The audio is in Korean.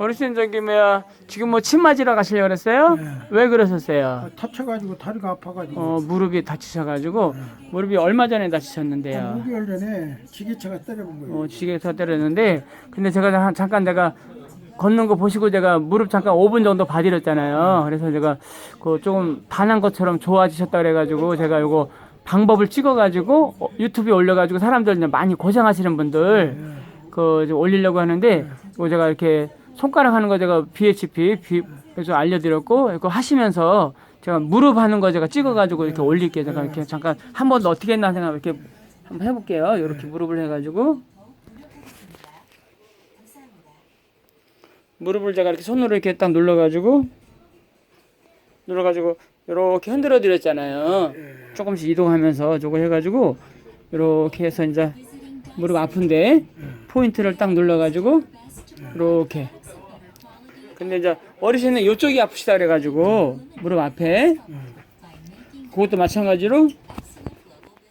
어르신 저기 뭐야 지금 뭐 침 맞으러 가시려고 그랬어요? 네. 왜 그러셨어요? 아, 다쳐가지고 다리가 아파가지고 어 무릎이 다치셔가지고 무릎이 얼마 전에 다치셨는데요. 한 6개월 전에 지게차가 때려본 거예요. 어, 지게에서 때렸는데 근데 제가 한- 잠깐 내가 걷는 거 보시고 제가 무릎 잠깐 5분 정도 봐드렸잖아요. 그래서 제가 그 조금 반한 것처럼 좋아지셨다 그래가지고 제가 요거 방법을 찍어가지고 어, 유튜브에 올려가지고 사람들 이제 많이 고생하시는 분들 그 이제 올리려고 하는데 이거 제가 이렇게 손가락 하는 거 제가 BHP 비, 그래서 알려드렸고 이거 하시면서 제가 무릎 하는 거 제가 찍어가지고 이렇게 올릴게요. 제가 이렇게 잠깐 한 번 더 어떻게 했나 생각 이렇게 한번 해볼게요. 이렇게 무릎을 해가지고 무릎을 제가 이렇게 손으로 이렇게 딱 눌러가지고 눌러가지고 이렇게 흔들어 드렸잖아요. 조금씩 이동하면서 저거 해가지고 이렇게 해서 이제 무릎 아픈데 포인트를 딱 눌러가지고 이렇게. 근데 이제 어르신은 이쪽이 아프시다 그래가지고 무릎 앞에 그것도 마찬가지로